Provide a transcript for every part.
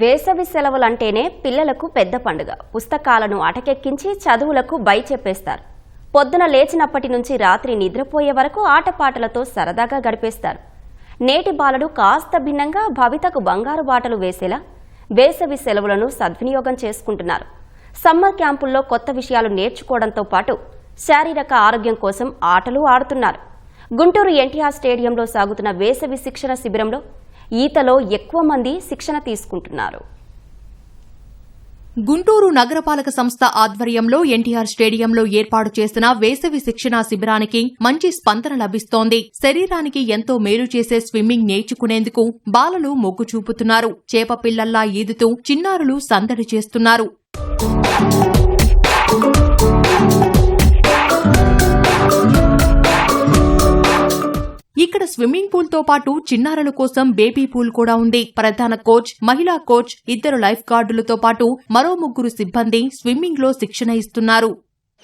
వేసవి సెలవులంటేనే పిల్లలకు పెద్ద పండుగ. పుస్తకాలను అటకెక్కించి చదువులకు బై చెప్పేస్తారు. పొద్దున లేచినప్పటి నుంచి రాత్రి నిద్రపోయే వరకు ఆటపాటలతో సరదాగా గడిపేస్తారు. నేటి బాలుడు కాస్త భిన్నంగా భవితకు బంగారు బాటలు వేసేలా వేసవి సెలవులను సద్వినియోగం చేసుకుంటున్నారు. సమ్మర్ క్యాంపుల్లో కొత్త విషయాలు నేర్చుకోవడంతో పాటు శారీరక ఆరోగ్యం కోసం ఆటలు ఆడుతున్నారు. గుంటూరు ఎన్టీఆర్ స్టేడియంలో సాగుతున్న వేసవి శిక్షణ శిబిరంలో ఈతలో ఎక్కువ మంది శిక్షణ తీసుకుంటున్నారు. గుంటూరు నగరపాలక సంస్థ ఆధ్వర్యంలో ఎన్టీఆర్ స్టేడియంలో ఏర్పాటు చేసిన వేసవి శిక్షణా శిబిరానికి మంచి స్పందన లభిస్తోంది. శరీరానికి ఎంతో మేలు చేసే స్విమ్మింగ్ నేర్చుకునేందుకు బాలలు మొగ్గు చూపుతున్నారు. చేప పిల్లల్లా ఈదుతూ చిన్నారులు సందడి చేస్తున్నారు. స్విమ్మింగ్ పూల్తో పాటు చిన్నారుల కోసం బేబీ పూల్ కూడా ఉంది. ప్రధాన కోచ్ మహిళా కోచ్ ఇద్దరు లైఫ్ గార్డులతో పాటు మరో ముగ్గురు సిబ్బంది స్విమ్మింగ్లో శిక్షణ ఇస్తున్నారు.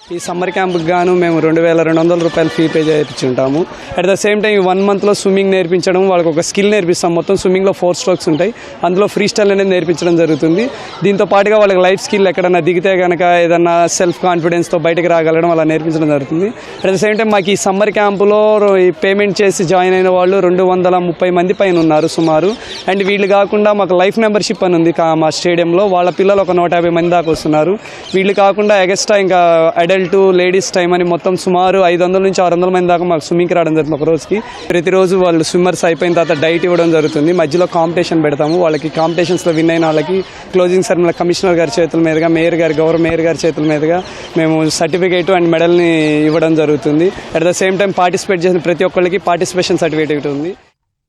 ఈ సమ్మర్ క్యాంప్కి గాను మేము రెండు వేల రెండు వందల రూపాయలు fee pay చేయించుంటాము. At the same time one మంత్లో స్విమ్మింగ్ నేర్పించడం వాళ్ళకి ఒక స్కిల్ నేర్పిస్తాం. మొత్తం స్విమ్మింగ్లో ఫోర్ స్ట్రోక్స్ ఉంటాయి. అందులో ఫ్రీ స్టైల్ అనేది నేర్పించడం జరుగుతుంది. దీంతో పాటుగా వాళ్ళకి లైఫ్ స్కిల్ ఎక్కడన్నా దిగితే కనుక ఏదన్నా సెల్ఫ్ కాన్ఫిడెన్స్తో బయటకు రాగలడం అలా నేర్పించడం జరుగుతుంది. అట్ ద సేమ్ టైం మాకు ఈ సమ్మర్ క్యాంపులో ఈ పేమెంట్ చేసి జాయిన్ అయిన వాళ్ళు రెండు వందల ముప్పై మంది పైన ఉన్నారు సుమారు. అండ్ వీళ్ళు కాకుండా మాకు లైఫ్ మెంబర్షిప్ అని ఉంది మా స్టేడియంలో వాళ్ళ పిల్లలు ఒక నూట యాభై మంది దాకా వస్తున్నారు. వీళ్ళు కాకుండా ఎగస్ట్రా ఇంకా అడల్ట్ లేడీస్ టైం అని మొత్తం సుమారు ఐదు వందల నుంచి ఆరు వందల మంది దాకా మాకు స్విమ్మింగ్కి రావడం జరుగుతుంది ఒక రోజుకి. ప్రతిరోజు వాళ్ళు స్విమ్మర్స్ అయిపోయిన తర్వాత డైట్ ఇవ్వడం జరుగుతుంది. మధ్యలో కాంపిటీషన్ పెడతాము. వాళ్ళకి కాంపిటీషన్స్లో విన్ అయిన వాళ్ళకి క్లోజింగ్ సెరమనీ కమిషనర్ గారి చేతుల మీదుగా మేయర్ గారి గౌరవ మేయర్ గారి చేతుల మీదుగా మేము సర్టిఫికేట్ అండ్ మెడల్ని ఇవ్వడం జరుగుతుంది. At the same time participate చేసిన ప్రతి ఒక్కరికి పార్టిసిపేషన్ సర్టిఫికేట్ ఉంది.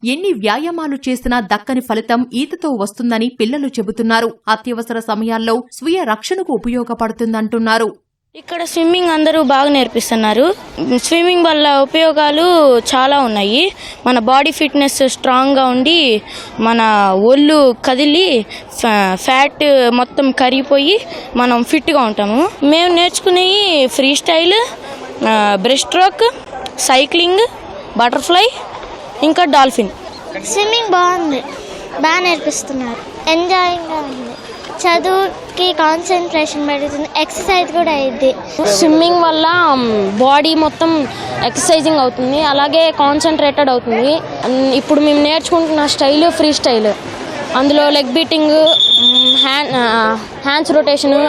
ఎన్ని వ్యాయామాలు చేసినా దక్కని ఫలితం ఈతతో వస్తుందని పిల్లలు చెబుతున్నారు. అత్యవసర సమయాల్లో స్వీయ రక్షణకు ఉపయోగపడుతుందంటున్నారు. ఇక్కడ స్విమ్మింగ్ అందరూ బాగా నేర్పిస్తున్నారు. స్విమ్మింగ్ వల్ల ఉపయోగాలు చాలా ఉన్నాయి. మన బాడీ ఫిట్నెస్ స్ట్రాంగ్గా ఉండి మన ఒళ్ళు కదిలి ఫ్యా- ఫ్యాట్ మొత్తం కరిగిపోయి మనం ఫిట్గా ఉంటాము. మేము నేర్చుకునేవి free style breast stroke cycling butterfly ఇంకా డాల్ఫిన్. స్విమ్మింగ్ బాగుంది. బాగా నేర్పిస్తున్నారు. ఎంజాయింగ్గా ఉంది. చదువుకి కాన్సన్ట్రేషన్ పెరుగుతుంది. ఎక్సర్సైజ్ కూడా అయింది స్విమ్మింగ్ వల్ల um, బాడీ మొత్తం ఎక్సర్సైజింగ్ అవుతుంది. అలాగే కాన్సన్ట్రేటెడ్ అవుతుంది. ఇప్పుడు మేము నేర్చుకుంటున్న స్టైల్ ఫ్రీ స్టైల్ అందులో leg beating hand hands rotation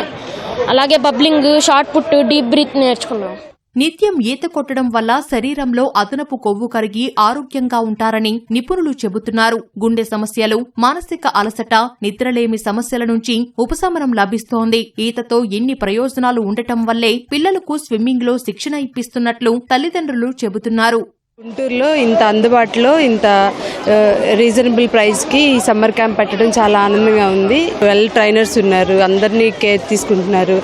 అలాగే bubbling short put deep breath నేర్చుకున్నాం. నిత్యం ఈత కొట్టడం వల్ల శరీరంలో అదనపు కొవ్వు కరిగి ఆరోగ్యంగా ఉంటారని నిపుణులు చెబుతున్నారు. గుండె సమస్యలు మానసిక అలసట నిద్రలేమి సమస్యల నుంచి ఉపశమనం లభిస్తోంది. ఈతతో ఎన్ని ప్రయోజనాలు ఉండటం వల్లే పిల్లలకు స్విమ్మింగ్లో శిక్షణ ఇప్పిస్తున్నట్లు తల్లిదండ్రులు చెబుతున్నారు. గుంటూరులో ఇంత అందుబాటులో ఇంత రీజనబుల్ ప్రైస్కి ఈ సమ్మర్ క్యాంప్ పెట్టడం చాలా ఆనందంగా ఉంది. వెల్ ట్రైనర్స్ ఉన్నారు అందరినీ కేర్ తీసుకుంటున్నారు.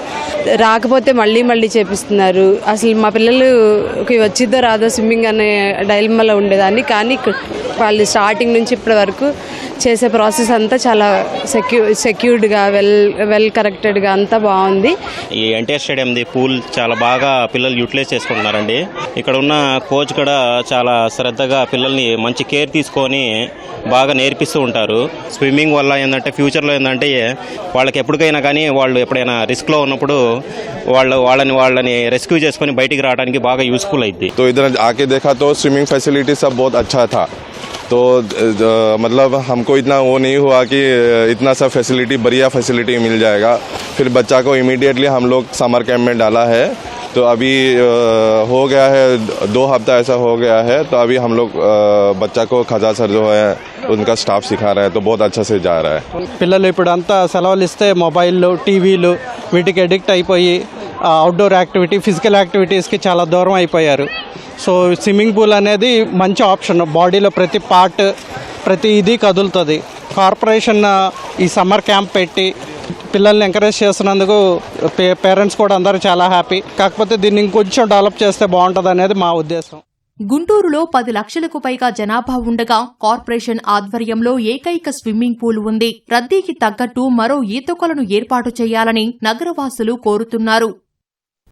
రాకపోతే మళ్ళీ మళ్ళీ చేపిస్తున్నారు. అసలు మా పిల్లలుకి వచ్చిద్దో రాదో స్విమ్మింగ్ అనే డైల్మాలో ఉండేదాన్ని. కానీ వాళ్ళు స్టార్టింగ్ నుంచి ఇప్పటి వరకు చేసే ప్రాసెస్ అంతా చాలా సెక్యూ సెక్యూర్డ్గా వెల్ వెల్ కరెక్టెడ్గా అంతా బాగుంది. ఈ ఎన్టీఆర్ స్టేడియంది పూల్ చాలా బాగా పిల్లలు యూటిలైజ్ చేసుకుంటున్నారండి. ఇక్కడ ఉన్న కోచ్ కూడా చాలా శ్రద్ధగా పిల్లల్ని మంచి కేర్ తీసుకొని బాగా నేర్పిస్తూ ఉంటారు. స్విమ్మింగ్ వల్ల ఏంటంటే ఫ్యూచర్లో ఏంటంటే వాళ్ళకి ఎప్పటికైనా కానీ వాళ్ళు ఎప్పుడైనా రిస్క్లో ఉన్నప్పుడు వాళ్ళు వాళ్ళని వాళ్ళని రెస్క్యూ చేసుకొని బయటికి రావడానికి బాగా యూస్ఫుల్ అయింది ఇద్దరు ఆకే దేఖా స్విమ్మింగ్ ఫెసిలిటీస్ బోత్ అచ్చా तो अ, मतलब हमको इतना वो नहीं हुआ कि इतना सा फैसिलिटी बढ़िया फैसिलिटी मिल जाएगा फिर बच्चा को इमीडिएटली हम लोग समर कैंप में डाला है तो अभी अ, हो गया है दो हफ्ता ऐसा हो गया है तो अभी हम लोग अ, बच्चा को खजा सर जो है उनका स्टाफ सिखा रहा है तो बहुत अच्छा से जा रहा है పిల్లలు ఇప్పుడు అంతా సెలవులు ఇస్తే మొబైల్లు టీవీలు వీటికి అడిక్ట్ అయిపోయి అవుట్డోర్ యాక్టివిటీ ఫిజికల్ యాక్టివిటీస్కి చాలా దూరం అయిపోయారు. సో స్విమ్మింగ్ పూల్ అనేది మంచి ఆప్షన్ బాడీలో ప్రతి పార్ట్ ప్రతి ఇది కదులుతుంది. కార్పొరేషన్ ఈ సమ్మర్ క్యాంప్ పెట్టి పిల్లల్ని ఎంకరేజ్ చేస్తున్నందుకు పే- పేరెంట్స్ కూడా అందరూ చాలా హ్యాపీ కాకపోతే దీన్ని ఇంకొంచెం డెవలప్ చేస్తే బాగుంటుంది అనేది మా ఉద్దేశం. గుంటూరులో పది లక్షలకు పైగా జనాభా ఉండగా కార్పొరేషన్ ఆధ్వర్యంలో ఏకైక స్విమ్మింగ్ పూల్ ఉంది. రద్దీకి తగ్గట్టు మరో ఈతకొలను ఏర్పాటు చేయాలని నగరవాసులు కోరుతున్నారు.